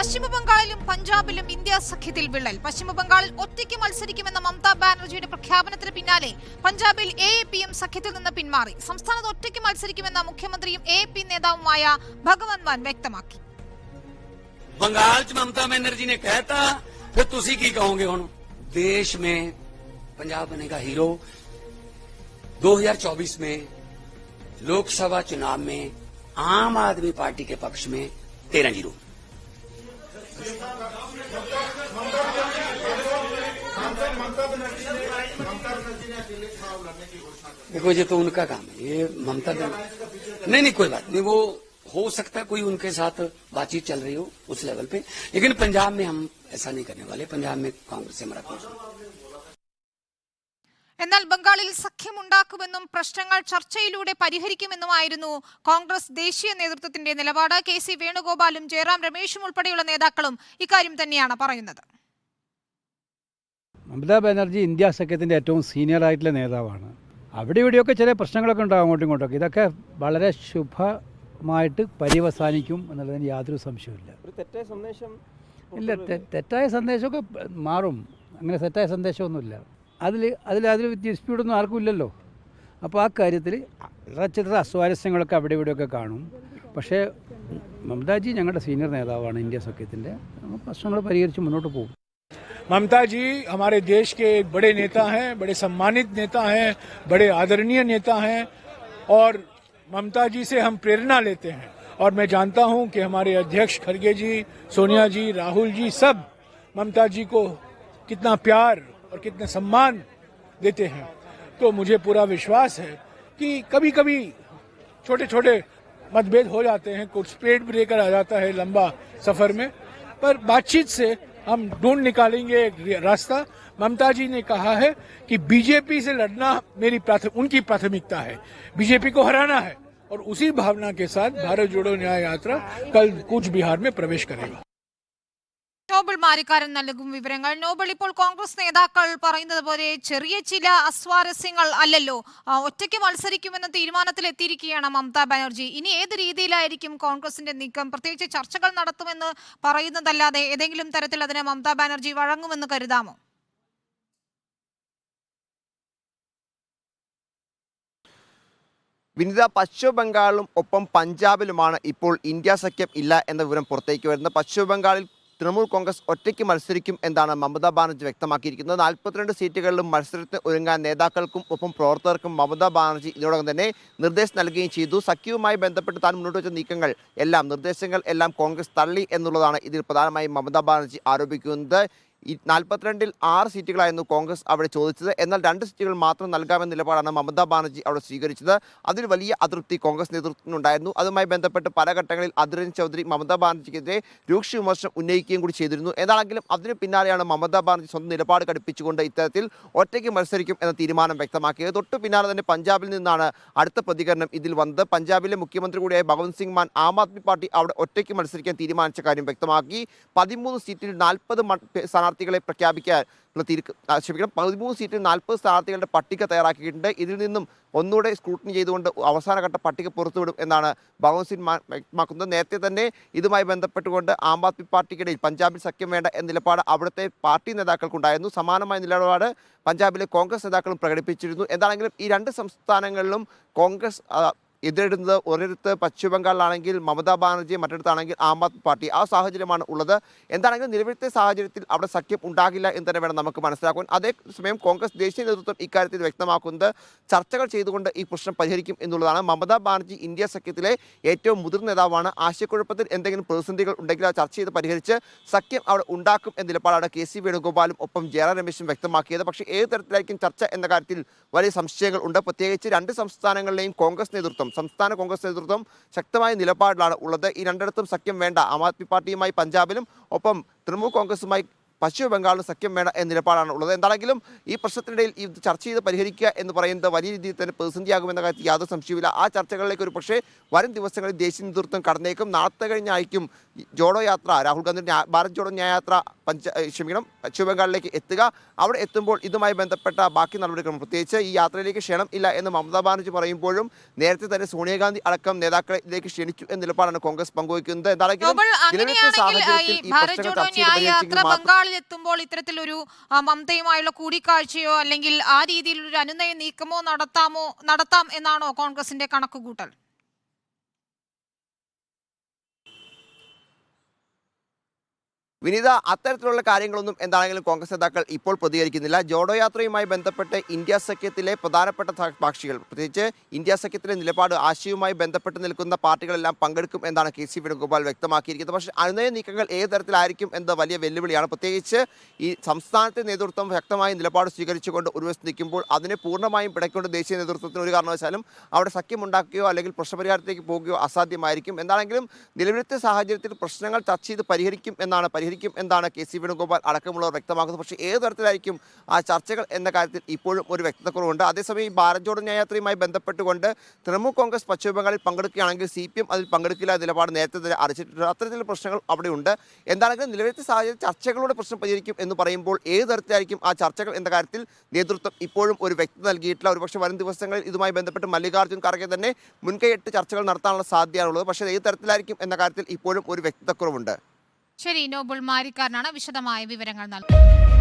പശ്ചിമബംഗാളിലും പഞ്ചാബിലും ഇന്ത്യ സഖ്യത്തിൽ വിള്ളൽ. പശ്ചിമബംഗാളിൽ ഒറ്റയ്ക്ക് മത്സരിക്കുമെന്ന മമതാ ബാനർജിയുടെ പ്രഖ്യാപനത്തിന് പിന്നാലെ പഞ്ചാബിൽ എ എ പിയും സഖ്യത്തിൽ നിന്ന് പിന്മാറി. സംസ്ഥാനത്ത് ഒറ്റയ്ക്ക് മത്സരിക്കുമെന്ന മുഖ്യമന്ത്രിയും എ പി നേതാവുമായ ഭഗവന്ത് മാൻ വ്യക്തമാക്കി. बंगाल च ममता बनर्जी ने कहता फिर तुसी की कहोगे हूं देश में पंजाब 2024 में लोकसभा चुनाव में आम आदमी पार्टी के पक्ष में तेरह जीरो देखो, ये तो उनका काम है। ये ममता नहीं नहीं, कोई बात नहीं। वो हो सकता है कोई उनके साथ बातचीत चल रही हो उस लेवल पे। लेकिन पंजाब में हम ऐसा नहीं करने वाले। पंजाब में कांग्रेस से हमारा എന്നാൽ ബംഗാളിൽ സഖ്യമുണ്ടാക്കുമെന്നും പ്രശ്നങ്ങൾ ചർച്ചയിലൂടെ പരിഹരിക്കുമെന്നുമായിരുന്നു കോൺഗ്രസ് ദേശീയ നേതൃത്വത്തിന്റെ നിലപാട്. കെ സി വേണുഗോപാലും ജയറാം രമേശും ഉൾപ്പെടെയുള്ള നേതാക്കളും ഇക്കാര്യം തന്നെയാണ് പറയുന്നത്. മമതാ ബാനർജി ഇന്ത്യ സഖ്യത്തിന്റെ ഏറ്റവും സീനിയർ ആയിട്ടുള്ള നേതാവാണ്. അവിടെ ഇവിടെയൊക്കെ ചില പ്രശ്നങ്ങളൊക്കെ ഉണ്ടാകും അങ്ങോട്ടും ഇങ്ങോട്ടൊക്കെ ഇതൊക്കെ വളരെ ശുഭമായിട്ട് പര്യവസാനിക്കും എന്നുള്ളതിന് യാതൊരു സംശയമില്ല ഒരു തെറ്റായ സന്ദേശം ഇല്ല തെറ്റായ സന്ദേശമൊക്കെ മാറും. അങ്ങനെ തെറ്റായ സന്ദേശമൊന്നുമില്ല. അതിൽ അതിൽ അതിൽ ഡിസ്പ്യൂട്ടൊന്നും ആർക്കും ഇല്ലല്ലോ അപ്പോൾ ആ കാര്യത്തിൽ ചില്ലറ അസ്വാരസ്യങ്ങളൊക്കെ അവിടെ ഇവിടെയൊക്കെ കാണും പക്ഷേ മമതാജി ഞങ്ങളുടെ സീനിയർ നേതാവാണ് ഇന്ത്യ സഖ്യത്തിൻ്റെ പ്രശ്നങ്ങൾ പരിഹരിച്ച് മുന്നോട്ട് പോകും ममता जी हमारे देश के एक बड़े नेता हैं बड़े सम्मानित नेता हैं बड़े आदरणीय नेता हैं और ममता जी से हम प्रेरणा लेते हैं और मैं जानता हूं कि हमारे अध्यक्ष खड़गे जी सोनिया जी राहुल जी सब ममता जी को कितना प्यार और कितने सम्मान देते हैं। तो मुझे पूरा विश्वास है कि कभी कभी छोटे छोटे मतभेद हो जाते हैं कुछ स्पीड ब्रेकर आ जाता है लंबा सफ़र में। पर बातचीत से हम ढूंढ निकालेंगे एक रास्ता। ममता जी ने कहा है कि बीजेपी से लड़ना मेरी प्राथम, उनकी प्राथमिकता है। बीजेपी को हराना है और उसी भावना के साथ भारत जोड़ो न्याय यात्रा कल कूच बिहार में प्रवेश करेगा। നോബൽ മാരിക്കാരൻ നൽകും വിവരങ്ങൾ. നോബൽ ഇപ്പോൾ കോൺഗ്രസ് നേതാക്കൾ പറയുന്നത് പോലെ ചെറിയ ചില അസ്വാരസ്യങ്ങൾ അല്ലല്ലോ. ഒറ്റയ്ക്ക് മത്സരിക്കുമെന്ന തീരുമാനത്തിൽ എത്തിയിരിക്കുകയാണ് മമതാ ബാനർജി. ഇനി ഏത് രീതിയിലായിരിക്കും കോൺഗ്രസിന്റെ നീക്കം? പ്രത്യേകിച്ച് ചർച്ചകൾ നടത്തുമെന്ന് പറയുന്നതല്ലാതെ ഏതെങ്കിലും തരത്തിൽ അതിന് മമതാ ബാനർജി വഴങ്ങുമെന്ന് കരുതാമോ? വിനിത പശ്ചിമബംഗാളിലും ഒപ്പം പഞ്ചാബിലുമാണ് ഇപ്പോൾ ഇന്ത്യ സഖ്യം ഇല്ല എന്ന വിവരം പുറത്തേക്ക് വരുന്നത്. പശ്ചിമ ബംഗാളിൽ തൃണമൂൽ കോൺഗ്രസ് ഒറ്റയ്ക്ക് മത്സരിക്കും എന്നാണ് മമതാ ബാനർജി വ്യക്തമാക്കിയിരിക്കുന്നത്. നാൽപ്പത്തിരണ്ട് സീറ്റുകളിലും മത്സരത്തിന് ഒരുങ്ങാൻ നേതാക്കൾക്കും ഒപ്പം പ്രവർത്തകർക്കും മമതാ ബാനർജി ഇതിനോടകം തന്നെ നിർദ്ദേശം നൽകുകയും ചെയ്തു. സഖ്യവുമായി ബന്ധപ്പെട്ട് താൻ മുന്നോട്ട് വെച്ച നീക്കങ്ങൾ എല്ലാം നിർദ്ദേശങ്ങൾ എല്ലാം കോൺഗ്രസ് തള്ളി എന്നുള്ളതാണ് ഇതിൽ പ്രധാനമായും മമതാ ബാനർജി ആരോപിക്കുന്നത്. ഈ നാൽപ്പത്തിരണ്ടിൽ ആറ് സീറ്റുകളായിരുന്നു കോൺഗ്രസ് അവിടെ ചോദിച്ചത്. എന്നാൽ രണ്ട് സീറ്റുകൾ മാത്രം നൽകാമെന്ന നിലപാടാണ് മമതാ ബാനർജി അവിടെ സ്വീകരിച്ചത്. അതിൽ വലിയ അതൃപ്തി കോൺഗ്രസ് നേതൃത്വത്തിനുണ്ടായിരുന്നു. അതുമായി ബന്ധപ്പെട്ട് പല ഘട്ടങ്ങളിൽ അതിരൻ ചൗധരി മമതാ ബാനർജിക്കെതിരെ രൂക്ഷ വിമർശനം ഉന്നയിക്കുകയും കൂടി ചെയ്തിരുന്നു. എന്നാണെങ്കിലും അതിന് പിന്നാലെയാണ് മമതാ ബാനർജി സ്വന്തം നിലപാട് ഘടിപ്പിച്ചുകൊണ്ട് ഇത്തരത്തിൽ ഒറ്റയ്ക്ക് മത്സരിക്കും എന്ന തീരുമാനം വ്യക്തമാക്കിയത്. തൊട്ടു പിന്നാലെ തന്നെ പഞ്ചാബിൽ നിന്നാണ് അടുത്ത പ്രതികരണം ഇതിൽ വന്നത്. പഞ്ചാബിലെ മുഖ്യമന്ത്രി കൂടിയായ ഭഗവന്ത് സിംഗ് മാൻ ആം ആദ്മി പാർട്ടി അവിടെ ഒറ്റയ്ക്ക് മത്സരിക്കാൻ തീരുമാനിച്ച കാര്യം വ്യക്തമാക്കി. പതിമൂന്ന് സീറ്റിൽ നാൽപ്പത് സ്ഥാനാർത്ഥികളെ പ്രഖ്യാപിക്കാൻ ഉള്ള തീരു- ആ, ക്ഷമിക്കണം പതിമൂന്ന് സീറ്റിൽ നാൽപ്പത് സ്ഥാനാർത്ഥികളുടെ പട്ടിക തയ്യാറാക്കിയിട്ടുണ്ട്. ഇതിൽ നിന്നും ഒന്നുകൂടെ സ്ക്രൂട്ടിനി ചെയ്തുകൊണ്ട് അവസാനഘട്ട പട്ടിക പുറത്തുവിടും എന്നാണ് ഭഗവത് സിംഗ് വ്യക്തമാക്കുന്നത്. നേരത്തെ തന്നെ ഇതുമായി ബന്ധപ്പെട്ടുകൊണ്ട് ആം ആദ്മി പാർട്ടിക്കിടയിൽ പഞ്ചാബിൽ സഖ്യം വേണ്ട എന്ന നിലപാട് അവിടുത്തെ പാർട്ടി നേതാക്കൾക്കുണ്ടായിരുന്നു. സമാനമായ നിലപാട് പഞ്ചാബിലെ കോൺഗ്രസ് നേതാക്കളും പ്രകടിപ്പിച്ചിരുന്നു. എന്താണെങ്കിലും ഈ രണ്ട് സംസ്ഥാനങ്ങളിലും കോൺഗ്രസ് എതിരിടുന്നത് ഒരിടത്ത് പശ്ചിമ ബംഗാളിലാണെങ്കിൽ മമതാ ബാനർജി മറ്റിടത്താണെങ്കിൽ ആം ആദ്മി പാർട്ടി. ആ സാഹചര്യമാണ് ഉള്ളത്. എന്താണെങ്കിലും നിലവിലത്തെ സാഹചര്യത്തിൽ അവിടെ സഖ്യം ഉണ്ടാകില്ല എന്ന് തന്നെ വേണം നമുക്ക് മനസ്സിലാക്കുവാൻ. അതേസമയം കോൺഗ്രസ് ദേശീയ നേതൃത്വം ഇക്കാര്യത്തിൽ വ്യക്തമാക്കുന്നത് ചർച്ചകൾ ചെയ്തുകൊണ്ട് ഈ പ്രശ്നം പരിഹരിക്കും എന്നുള്ളതാണ്. മമതാ ബാനർജി ഇന്ത്യ സഖ്യത്തിലെ ഏറ്റവും മുതിർന്ന നേതാവാണ്. ആശയക്കുഴപ്പത്തിൽ എന്തെങ്കിലും പ്രതിസന്ധികൾ ഉണ്ടെങ്കിൽ അത് ചർച്ച ചെയ്ത് പരിഹരിച്ച് സഖ്യം അവിടെ ഉണ്ടാക്കും എന്ന നിലപാടാണ് കെ സി വേണുഗോപാലും ഒപ്പം ജയറാം രമേശും വ്യക്തമാക്കിയത്. പക്ഷേ ഏത് തരത്തിലായിരിക്കും ചർച്ച എന്ന കാര്യത്തിൽ വലിയ സംശയങ്ങൾ ഉണ്ട്. പ്രത്യേകിച്ച് രണ്ട് സംസ്ഥാനങ്ങളിലെയും കോൺഗ്രസ് നേതൃത്വം സംസ്ഥാന കോൺഗ്രസ് നേതൃത്വം ശക്തമായ നിലപാടിലാണ് ഉള്ളത്. ഈ രണ്ടിടത്തും സഖ്യം വേണ്ട. ആം ആദ്മി പാർട്ടിയുമായി പഞ്ചാബിലും ഒപ്പം തൃണമൂൽ കോൺഗ്രസുമായി പശ്ചിമ ബംഗാളിന് സഖ്യം വേണം എന്ന നിലപാടാണ് ഉള്ളത്. എന്താണെങ്കിലും ഈ പ്രശ്നത്തിനിടയിൽ ഇത് ചർച്ച ചെയ്ത് പരിഹരിക്കുക എന്ന് പറയുന്നത് വലിയ രീതിയിൽ തന്നെ പ്രതിസന്ധിയാകുമെന്ന കാര്യത്തിൽ യാതൊരു സംശയവുമില്ല. ആ ചർച്ചകളിലേക്ക് ഒരു പക്ഷേ വരും ദിവസങ്ങളിൽ ദേശീയ നേതൃത്വം കടന്നേക്കും. നാളത്തെ കഴിഞ്ഞ ആയിരിക്കും ജോഡോ യാത്ര രാഹുൽ ഗാന്ധിയുടെ ഭാരത് ജോഡോ ന്യായയാത്ര പഞ്ച ക്ഷമിക്കണം പശ്ചിമ ബംഗാളിലേക്ക് എത്തുക. അവിടെ എത്തുമ്പോൾ ഇതുമായി ബന്ധപ്പെട്ട ബാക്കി നടപടിക്രമം. പ്രത്യേകിച്ച് ഈ യാത്രയിലേക്ക് ക്ഷണം ഇല്ല എന്ന് മമതാ ബാനർജി പറയുമ്പോഴും നേരത്തെ തന്നെ സോണിയാഗാന്ധി അടക്കം നേതാക്കളെ ഇതിലേക്ക് ക്ഷണിച്ചു എന്ന നിലപാടാണ് കോൺഗ്രസ് പങ്കുവയ്ക്കുന്നത്. ബംഗാളിൽ എത്തുമ്പോൾ ഇത്തരത്തിലൊരു മമതയുമായുള്ള കൂടിക്കാഴ്ചയോ അല്ലെങ്കിൽ ആ രീതിയിലൊരു അനുനയ നീക്കമോ നടത്താമോ നടത്താം എന്നാണോ കോൺഗ്രസിന്റെ കണക്കുകൂട്ടൽ? വിനീത അത്തരത്തിലുള്ള കാര്യങ്ങളൊന്നും എന്താണെങ്കിലും കോൺഗ്രസ് നേതാക്കൾ ഇപ്പോൾ പ്രതികരിക്കുന്നില്ല. ജോഡോ യാത്രയുമായി ബന്ധപ്പെട്ട് ഇന്ത്യ സഖ്യത്തിലെ പ്രധാനപ്പെട്ട സാക്ഷികൾ പ്രത്യേകിച്ച് ഇന്ത്യ സഖ്യത്തിലെ നിലപാട് ആശയവുമായി ബന്ധപ്പെട്ട് നിൽക്കുന്ന പാർട്ടികളെല്ലാം പങ്കെടുക്കും എന്നാണ് കെ സി വേണുഗോപാൽ വ്യക്തമാക്കിയിരിക്കുന്നത്. പക്ഷേ അനുനയ നീക്കങ്ങൾ ഏത് തരത്തിലായിരിക്കും എന്ന വലിയ വെല്ലുവിളിയാണ്. പ്രത്യേകിച്ച് ഈ സംസ്ഥാനത്തെ നേതൃത്വം വ്യക്തമായ നിലപാട് സ്വീകരിച്ചുകൊണ്ട് ഒരു വശത്ത് നിൽക്കുമ്പോൾ അതിനെ പൂർണമായും പിടയ്ക്കൊണ്ട് ദേശീയ നേതൃത്വത്തിന് ഒരു കാരണവശാലും അവിടെ സഖ്യമുണ്ടാക്കുകയോ അല്ലെങ്കിൽ പ്രശ്നപരിഹാരത്തിലേക്ക് പോകുകയോ അസാധ്യമായിരിക്കും. എന്താണെങ്കിലും നിലവിലത്തെ സാഹചര്യത്തിൽ പ്രശ്നങ്ങൾ ചർച്ച ചെയ്ത് പരിഹരിക്കും എന്നാണ് പരിഹരിക്കും എന്നാണ് കെ സി വേണുഗോപാൽ അടക്കമുള്ളവർ വ്യക്തമാക്കുന്നത്. പക്ഷേ ഏത് തരത്തിലായിരിക്കും ആ ചർച്ചകൾ എന്ന കാര്യത്തിൽ ഇപ്പോഴും ഒരു വ്യക്തതക്കുറവുണ്ട്. അതേസമയം ഈ ഭാരത് ജോഡോ ന്യായയാത്രയുമായി ബന്ധപ്പെട്ടുകൊണ്ട് തൃണമൂൽ കോൺഗ്രസ് പശ്ചിമ ബംഗാളിൽ പങ്കെടുക്കുകയാണെങ്കിൽ സി പി എം അതിൽ പങ്കെടുക്കില്ല നിലപാട് നേരത്തെ തന്നെ അറിയിച്ചിട്ടുണ്ട്. അത്തരത്തിലുള്ള പ്രശ്നങ്ങൾ അവിടെയുണ്ട്. എന്താണെങ്കിലും നിലവിലത്തെ സാഹചര്യം ചർച്ചകളുടെ പ്രശ്നം പരിഹരിക്കും എന്ന് പറയുമ്പോൾ ഏത് തരത്തിലായിരിക്കും ആ ചർച്ചകൾ എന്ന കാര്യത്തിൽ നേതൃത്വം ഇപ്പോഴും ഒരു വ്യക്തത നൽകിയിട്ടില്ല. ഒരുപക്ഷെ വരും ദിവസങ്ങളിൽ ഇതുമായി ബന്ധപ്പെട്ട് മല്ലികാർജുൻ ഖാർഗെ തന്നെ മുൻകൈയിട്ട് ചർച്ചകൾ നടത്താനുള്ള സാധ്യതയാണുള്ളത്. പക്ഷേ ഏത് തരത്തിലായിരിക്കും എന്ന കാര്യത്തിൽ ഇപ്പോഴും ഒരു വ്യക്തതക്കുറവുണ്ട്. ശരി നോബിൾ മാരിക്കാരനാണ് വിശദമായ വിവരങ്ങൾ നൽകുന്നത്.